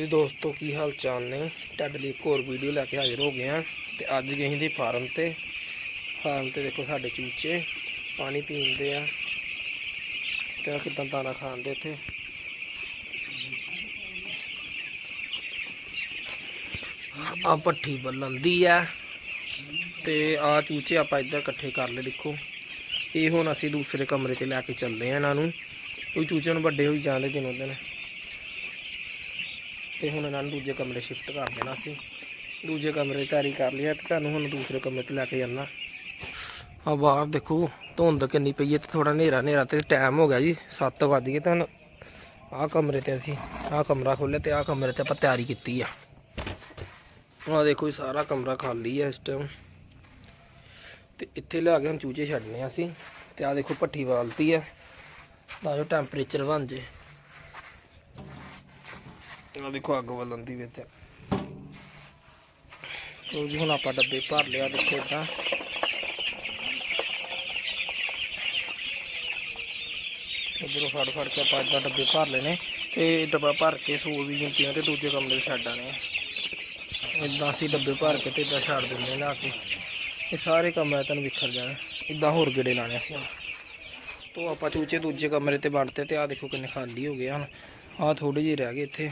ਜੀ ਦੋਸਤੋ, ਕੀ ਹਾਲ ਚਾਲ ਨੇ? ਤੁਹਾਡੇ ਲਈ ਇੱਕ ਹੋਰ ਵੀਡੀਓ ਲੈ ਕੇ ਹਾਜ਼ਰ ਹੋ ਗਏ ਆ ਤੇ ਅੱਜ ਗਏ ਸੀ ਫਾਰਮ ਤੇ। ਫਾਰਮ ਤੇ ਦੇਖੋ ਸਾਡੇ ਚੂਚੇ। ਪਾਣੀ ਪੀਂਦੇ ਆ। ਤੇ ਆ ਕਿਦਾਂ ਦਾਣਾ ਖਾਂਦੇ ਇੱਥੇ? ਆ ਪੱਠੀ ਬੱਲੰਦੀ ਆ। ਤੇ ਆ ਚੂਚੇ ਆਪਾਂ ਇੱਧਰ ਇਕੱਠੇ ਕਰ ਲਏ, ਦੇਖੋ। ਇਹ ਹੁਣ ਅਸੀਂ ਦੂਸਰੇ ਕਮਰੇ 'ਤੇ ਲੈ ਕੇ ਚੱਲਦੇ ਆ ਇਹਨਾਂ ਨੂੰ। ਕੋਈ ਚੂਚੇ ਨੂੰ ਵੱਡੇ ਹੋਈ ਜਾਂਦੇ ਦਿਨੋਂ ਦਿਨ। ਤੇ ਹੁਣ ਇਹਨਾਂ ਨੂੰ ਦੂਜੇ ਕਮਰੇ ਸ਼ਿਫਟ ਕਰ ਦੇਣਾ ਸੀ। ਦੂਜੇ ਕਮਰੇ ਤਿਆਰੀ ਕਰ ਲਿਆ ਤੇ ਤੁਹਾਨੂੰ ਹੁਣ ਦੂਸਰੇ ਕਮਰੇ ਤੇ ਲੈ ਕੇ ਜਾਣਾ ਆ ਬਾਹਰ ਦੇਖੋ, ਧੁੰਦ ਕਿੰਨੀ ਪਈ ਹੈ ਤੇ ਥੋੜਾ ਹਨੇਰਾ ਹਨੇਰਾ ਤੇ ਟਾਈਮ ਹੋ ਗਿਆ ਜੀ 7 ਵੱਜ ਗਏ ਤਾਂ ਆਹ ਕਮਰੇ ਤੇ ਅਸੀਂ, ਆਹ ਕਮਰਾ ਖੋਲ੍ਹਿਆ ਤੇ ਆਹ ਕਮਰੇ ਤੇ ਆਪਾਂ ਤਿਆਰੀ ਕੀਤੀ ਆ। ਆਹ ਦੇਖੋ ਜੀ, ਸਾਰਾ ਕਮਰਾ ਖਾਲੀ ਹੈ ਇਸ ਟਾਈਮ ਤੇ ਇੱਥੇ ਲਿਆ ਕੇ ਹੁਣ ਚੂਚੇ ਛੱਡਨੇ ਆ ਅਸੀਂ। ਤੇ ਆਹ ਦੇਖੋ ਭੱਠੀ ਵਾਲਤੀ ਹੈ ਤਾਂ ਜੋ ਟੈਂਪਰੇਚਰ ਬਣ ਜੇ। ਆ ਦੇਖੋ ਅੱਗ ਵੱਲਣ ਦੀ ਵਿੱਚ। ਲੋ ਜੀ, ਹੁਣ ਆਪਾਂ ਡੱਬੇ ਭਰ ਲਿਆ, ਦੇਖੋ ਇਦਾਂ। ਇਧਰੋਂ ਫੜ ਫੜ ਕੇ ਆਪਾਂ ਇਦਾਂ ਡੱਬੇ ਭਰ ਲੈਣੇ ਤੇ ਡੱਬਾ ਭਰ ਕੇ ਸੌ ਦੀ ਗਿਣਤੀਆਂ ਤੇ ਦੂਜੇ ਕਮਰੇ ਛੱਡ ਆਣੇ ਆ। ਇਦਾਂ ਅਸੀਂ ਡੱਬੇ ਭਰ ਕੇ ਤੇ ਇਦਾਂ ਛੱਡ ਦਿੰਦੇ ਲਾ ਕੇ। ਇਹ ਸਾਰੇ ਕਮਰੇ ਤੈਨੂੰ ਵਿਖਰ ਜਾਣਾ। ਇਦਾਂ ਹੋਰ ਗੇੜੇ ਲਾਣੇ ਅਸੀਂ ਹੁਣ। ਤੋ ਆਪਾਂ ਚੂਚੇ ਦੂਜੇ ਕਮਰੇ ਤੇ ਵੰਡਤੇ ਤੇ ਆ ਦੇਖੋ ਕਿੰਨੇ ਖਾਲੀ ਹੋ ਗਏ ਹਨ ਆ ਥੋੜੇ ਜਿਹੇ ਰਹਿ ਗਏ ਇੱਥੇ।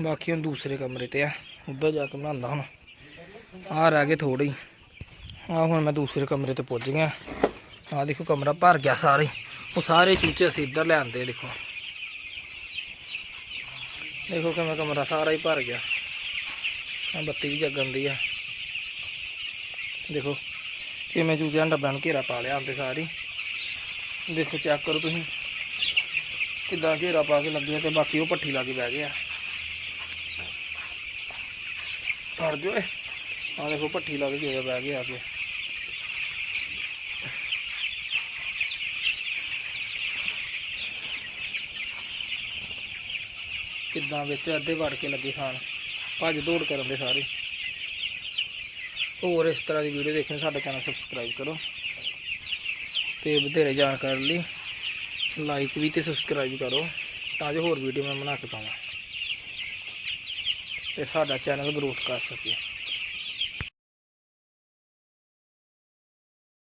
ਬਾਕੀ ਹੁਣ ਦੂਸਰੇ ਕਮਰੇ ਤੇ ਆ। ਉੱਧਰ ਜਾ ਕੇ ਬਣਾਉਂਦਾ ਹੁਣ। ਆ ਰਹਿ ਗਏ ਥੋੜੇ ਹੀ। ਆ ਹੁਣ ਮੈਂ ਦੂਸਰੇ ਕਮਰੇ ਤੇ ਪਹੁੰਚ ਗਿਆ। ਆ ਦੇਖੋ ਕਮਰਾ ਭਰ ਗਿਆ ਸਾਰੇ। ਉਹ ਸਾਰੇ ਚੂਚੇ ਅਸੀਂ ਇੱਧਰ ਲੈ ਆਂਦੇ ਦੇਖੋ। ਦੇਖੋ ਕਿਵੇਂ ਕਮਰਾ ਸਾਰਾ ਹੀ ਭਰ ਗਿਆ। ਆ ਬੱਤੀ ਵੀ ਜਗਣ ਦੀ ਆ। ਦੇਖੋ ਕਿਵੇਂ ਚੂਚਿਆਂ ਡੱਬਿਆਂ ਨੂੰ ਘੇਰਾ ਪਾ ਲਿਆ ਆਂਦੇ ਸਾਰੀ ਦੇਖੋ ਚੈੱਕ ਕਰੋ ਤੁਸੀਂ। ਕਿੱਦਾਂ ਘੇਰਾ ਪਾ ਕੇ ਲੱਗੇ ਆ ਤੇ ਬਾਕੀ ਉਹ ਪੱਠੀ ਲਾ ਕੇ ਬਹਿ ਗਏ ਆ। ਫੜ ਦਿਓ ਆ ਦੇਖੋ ਪੱਠੀ ਲਾ ਕੇ ਘੇਰਾ ਬਹਿ ਗਏ ਆ ਕੇ ਕਿੱਦਾਂ ਵਿੱਚ ਅੱਧੇ ਵੜ ਕੇ ਲੱਗੇ ਖਾਣ। ਭੱਜ ਦੌੜ ਕਰਨ ਦੇ ਸਾਰੇ। ਹੋਰ ਇਸ ਤਰ੍ਹਾਂ ਦੀ ਵੀਡੀਓ ਦੇਖਣ, ਸਾਡਾ ਚੈਨਲ ਸਬਸਕ੍ਰਾਈਬ ਕਰੋ। ਤੇ ਵਧੇਰੇ ਜਾਣਕਾਰੀ ਲਈ ਲਾਈਕ ਵੀ ਤੇ ਸਬਸਕ੍ਰਾਈਬ ਕਰੋ, ਤਾਂ ਜੋ ਹੋਰ ਵੀਡੀਓ ਮੈਂ ਬਣਾ ਕੇ ਪਾਵਾਂ। ਤੇ ਸਾਡਾ ਚੈਨਲ ਗਰੋਥ ਕਰ ਸਕੇ।